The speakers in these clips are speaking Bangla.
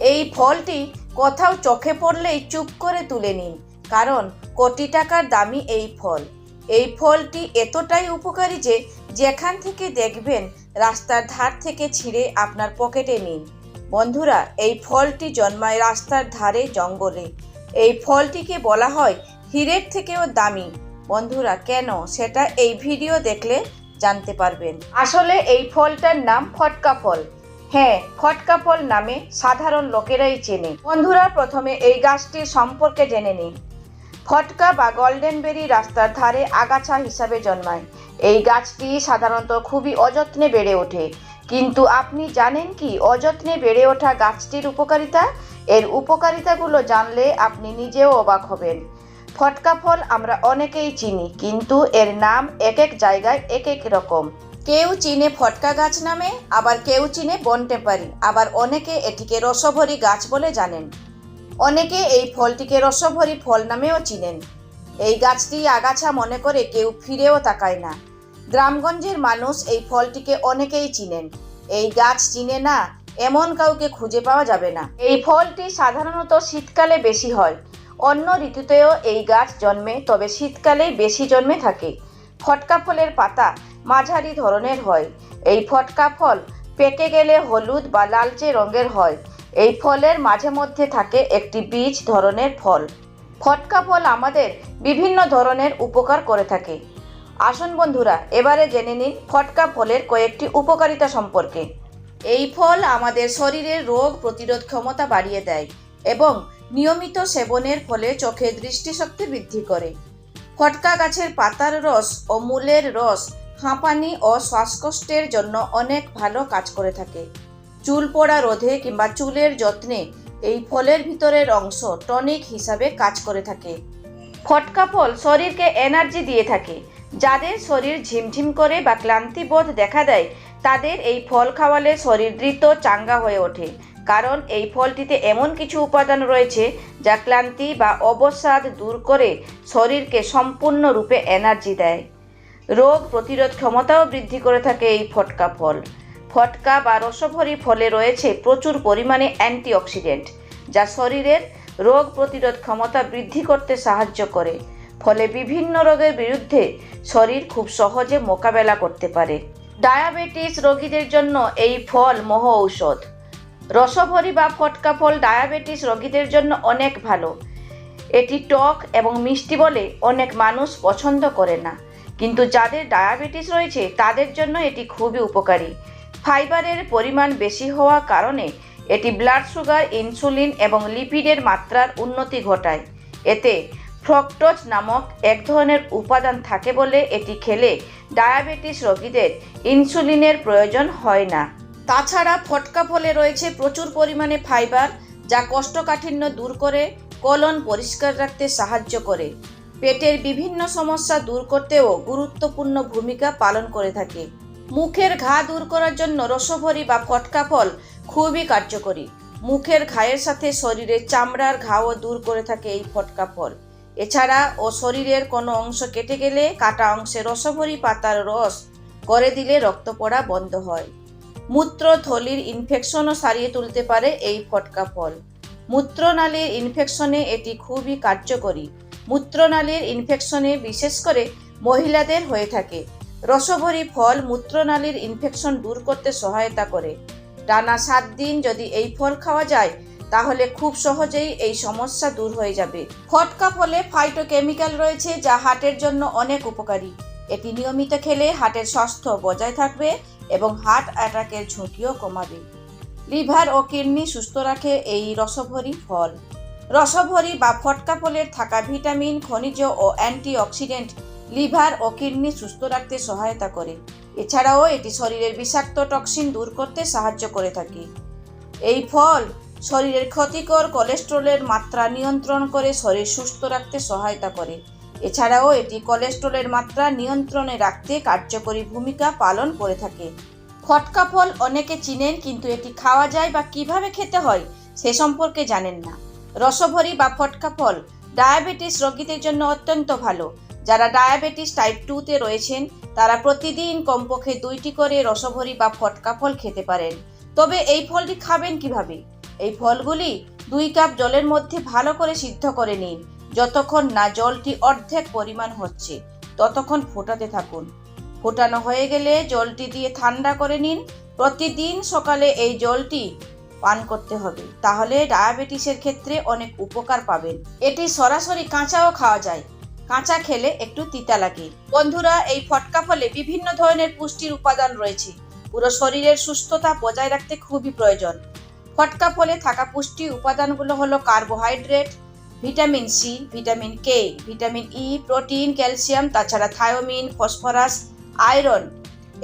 এই ফলটি কোথাও চোখে পড়লেই চুপ করে তুলে নিন, কারণ কোটি টাকার দামি এই ফল। এই ফলটি এতটাই উপকারী যে যেখান থেকে দেখবেন রাস্তার ধার থেকে ছিঁড়ে আপনার পকেটে নিন। বন্ধুরা, এই ফলটি জন্মায় রাস্তার ধারে জঙ্গলে। এই ফলটিকে বলা হয় হিরের থেকেও দামি। বন্ধুরা, কেন সেটা এই ভিডিও দেখলে জানতে পারবেন। আসলে এই ফলটার নাম ফটকা ফল। হ্যাঁ ফটকা ফল নামে সাধারণ লোকেরাই চেনে। বন্ধুরা, প্রথমে এই গাছটির সম্পর্কে জেনে নিন ফটকা বা গোল্ডেন বেরি রাস্তার ধারে আগাছা হিসাবে জন্মায়। এই গাছটি সাধারণত খুবই অযত্নে বেড়ে ওঠে। কিন্তু আপনি জানেন কি অযত্নে বেড়ে ওঠা গাছটির উপকারিতা? এর উপকারিতাগুলো জানলে আপনি নিজেও অবাক হবেন। ফটকা ফল আমরা অনেকেই চিনি, কিন্তু এর নাম এক এক জায়গায় এক এক রকম। কেউ চিনে ফটকা গাছ নামে, আবার কেউ চিনে বনটেপারি আবার অনেকে এটিকে রসভরি গাছ বলে জানেন। অনেকে এই ফলটিকে রসভরি ফল নামেও চিনেন। এই গাছটি আগাছা মনে করে কেউ ফিরেও তাকায় না। গ্রামগঞ্জের মানুষ এই ফলটিকে অনেকেই চিনেন। এই গাছ চিনে না, এমন কাউকে খুঁজে পাওয়া যাবে না। এই ফলটি সাধারণত শীতকালে বেশি হয়। অন্য ঋতুতেও এই গাছ জন্মে, তবে শীতকালেই বেশি জন্মে থাকে। ফটকা ফলের পাতা মাঝারি ধরনের হয়। এই ফটকা ফল পেকে গেলে হলুদ বা লালচে রঙের হয়। এই ফলের মাঝে মধ্যে থাকে একটি বীজ ধরনের ফল। ফটকা ফল আমাদের বিভিন্ন ধরনের উপকার করে থাকে। আসুন বন্ধুরা, এবারে জেনে নিন ফটকা ফলের কয়েকটি উপকারিতা সম্পর্কে। এই ফল আমাদের শরীরের রোগ প্রতিরোধ ক্ষমতা বাড়িয়ে দেয় এবং নিয়মিত সেবনের ফলে চোখের দৃষ্টিশক্তি বৃদ্ধি করে। ফটকা গাছের পাতার রস ও মূলের রস হাঁপানি ও শ্বাসকষ্টের জন্য অনেক ভালো কাজ করে থাকে। চুল পড়া রোধে কিংবা চুলের যত্নে এই ফলের ভিতরের অংশ টনিক হিসাবে কাজ করে থাকে। ফটকা ফল শরীরকে এনার্জি দিয়ে থাকে। যাদের শরীর ঝিমঝিম করে বা ক্লান্তিবোধ দেখা দেয়, তাদের এই ফল খাওয়ালে শরীর দ্রুত চাঙ্গা হয়ে ওঠে। কারণ এই ফলটিতে এমন কিছু উপাদান রয়েছে যা ক্লান্তি বা অবসাদ দূর করে শরীরকে সম্পূর্ণরূপে এনার্জি দেয়। রোগ প্রতিরোধ ক্ষমতাও বৃদ্ধি করে থাকে এই ফটকা ফল। ফটকা বা রসভরি ফলে রয়েছে প্রচুর পরিমাণে অ্যান্টিঅক্সিডেন্ট, যা শরীরের রোগ প্রতিরোধ ক্ষমতা বৃদ্ধি করতে সাহায্য করে। ফলে বিভিন্ন রোগের বিরুদ্ধে শরীর খুব সহজে মোকাবেলা করতে পারে। ডায়াবেটিস রোগীদের জন্য এই ফল মহ ঔষধ। রসভরি বা ফটকা ফল ডায়াবেটিস রোগীদের জন্য অনেক ভালো। এটি টক এবং মিষ্টি বলে অনেক মানুষ পছন্দ করে না। কিন্তু যাদের ডায়াবেটিস রয়েছে, তাদের জন্য এটি খুবই উপকারী। ফাইবারের পরিমাণ বেশি হওয়া কারণে এটি ব্লাড সুগার ইনসুলিন এবং লিপিডের মাত্রার উন্নতি ঘটায়। এতে ফ্রক্টোজ নামক এক ধরনের উপাদান থাকে বলে এটি খেলে ডায়াবেটিস রোগীদের ইনসুলিনের প্রয়োজন হয় না। তাছাড়া ফটকা ফলে রয়েছে প্রচুর পরিমাণে ফাইবার, যা কষ্টকাঠিন্য দূর করে, কলন পরিষ্কার রাখতে সাহায্য করে। পেটের বিভিন্ন সমস্যা দূর করতেও গুরুত্বপূর্ণ ভূমিকা পালন করে থাকে। মুখের ঘা দূর করার জন্য রসভরি বা ফটকা ফল খুবই কার্যকরী। মুখের ঘায়ের সাথে শরীরের চামড়ার ঘাও দূর করে থাকে এই ফটকা ফল। এছাড়া ও শরীরের কোনো অংশ কেটে গেলে কাটা অংশে রসভরি পাতার রস করে দিলে রক্ত পড়া বন্ধ হয়। মূত্রথলির ইনফেকশনও সারিয়ে তুলতে পারে এই ফটকা ফল। মূত্রনালীর ইনফেকশনে এটি খুবই কার্যকরী। মূত্রনালীর ইনফেকশনে বিশেষ করে মহিলাদের হয়ে থাকে। রসভরি ফল মূত্রনালীর ইনফেকশন দূর করতে সহায়তা করে। টানা সাত দিন যদি এই ফল খাওয়া যায়, তাহলে খুব সহজেই এই সমস্যা দূর হয়ে যাবে। ফটকা ফলে ফাইটোকেমিক্যাল রয়েছে, যা হার্টের জন্য অনেক উপকারী। এটি নিয়মিত খেলে হার্টের স্বাস্থ্য বজায় থাকবে এবং হার্ট অ্যাটাকের ঝুঁকিও কমাবে। লিভার ও কিডনি সুস্থ রাখে এই রসভরি ফল। রসভরি বা ফটকা ফলের থাকা ভিটামিন, খনিজ ও অ্যান্টিঅক্সিডেন্ট লিভার ও কিডনি সুস্থ রাখতে সহায়তা করে। এছাড়াও এটি শরীরের বিষাক্ত টক্সিন দূর করতে সাহায্য করে থাকে। এই ফল শরীরের ক্ষতিকর কোলেস্ট্রলের মাত্রা নিয়ন্ত্রণ করে শরীর সুস্থ রাখতে সহায়তা করে। এছাড়াও এটি কোলেস্ট্রলের মাত্রা নিয়ন্ত্রণে রাখতে কার্যকরী ভূমিকা পালন করে থাকে। ফটকা ফল অনেকে চিনেন, কিন্তু এটি খাওয়া যায় বা কীভাবে খেতে হয়, সে সম্পর্কে জানেন না। রসভরি বা ফটকা ফল। ডায়াবেটিস রোগীদের জন্য অত্যন্ত ভালো। যারা ডায়াবেটিস টাইপ টুতে রয়েছেন, তারা প্রতিদিন কমপক্ষে দুইটি করে রসভরি বা ফটকা ফল খেতে পারেন। তবে এই ফলটি খাবেন কীভাবে? এই ফলগুলি দুই কাপ জলের মধ্যে ভালো করে সিদ্ধ করে নিন। যতক্ষণ না জলটি অর্ধেক পরিমাণ হচ্ছে, ততক্ষণ ফোটাতে থাকুন। ফোটানো হয়ে গেলে জলটি দিয়ে ঠান্ডা করে নিন। প্রতিদিন সকালে এই জলটি পান করতে হবে। তাহলে ডায়াবেটিসের ক্ষেত্রে অনেক উপকার পাবেন। এটি সরাসরি কাঁচাও খাওয়া যায়। কাঁচা খেলে একটু তিতা লাগে। বন্ধুরা, এই ফটকা ফলে বিভিন্ন ধরনের পুষ্টির উপাদান রয়েছে। পুরো শরীরের সুস্থতা বজায় রাখতে খুবই প্রয়োজন। ফটকা ফলে থাকা পুষ্টি উপাদানগুলো হলো carbohydrate, vitamin C, vitamin K, vitamin E, protein, calcium, তাছাড়া থায়োমিন, ফসফরাস, আয়রন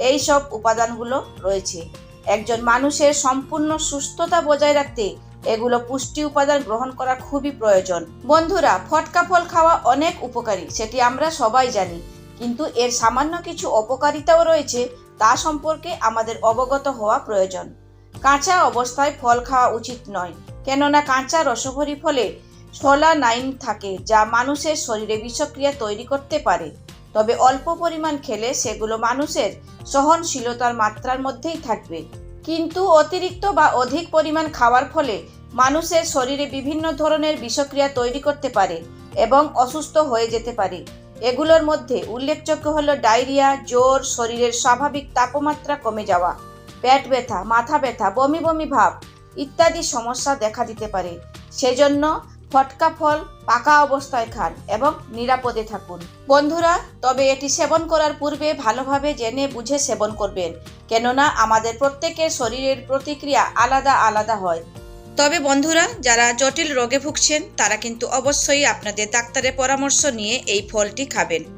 এই সব উপাদানগুলো রয়েছে। একজন মানুষের সম্পূর্ণ সুস্থতা বজায় রাখতে এগুলো পুষ্টি উপাদান গ্রহণ করা খুবই প্রয়োজন। বন্ধুরা, ফটকা ফল খাওয়া অনেক উপকারী, সেটি আমরা সবাই জানি। কিন্তু এর সামান্য কিছু অপকারিতাও রয়েছে, তা সম্পর্কে আমাদের অবগত হওয়া প্রয়োজন। কাঁচা অবস্থায় ফল খাওয়া উচিত নয়, কেননা কাঁচা রসভরি ফলে ছোলা নাইন থাকে, যা মানুষের শরীরে বিষক্রিয়া তৈরি করতে পারে। তবে অল্প পরিমাণ খেলে সেগুলো মানুষের সহনশীলতার মাত্রার মধ্যেই থাকবে। কিন্তু অতিরিক্ত বা অধিক পরিমাণ খাওয়ার ফলে মানুষের শরীরে বিভিন্ন ধরনের বিষক্রিয়া তৈরি করতে পারে এবং অসুস্থ হয়ে যেতে পারে। এগুলোর মধ্যে উল্লেখযোগ্য হল ডায়রিয়া, জ্বর, শরীরের স্বাভাবিক তাপমাত্রা কমে যাওয়া, পেট ব্যথা, মাথা ব্যথা, বমি বমি ভাব ইত্যাদি সমস্যা দেখা দিতে পারে। সেজন্য ফটকা ফল, পাকা অবস্থায় খান এবং নিরাপদে থাকুন। বন্ধুরা, তবে এটি সেবন করার পূর্বে ভালোভাবে জেনে বুঝে সেবন করবেন, কেননা আমাদের প্রত্যেকের শরীরের প্রতিক্রিয়া আলাদা আলাদা হয়। তবে বন্ধুরা, যারা জটিল রোগে ভুগছেন, তারা কিন্তু অবশ্যই আপনাদের ডাক্তারের পরামর্শ নিয়ে এই ফলটি খাবেন।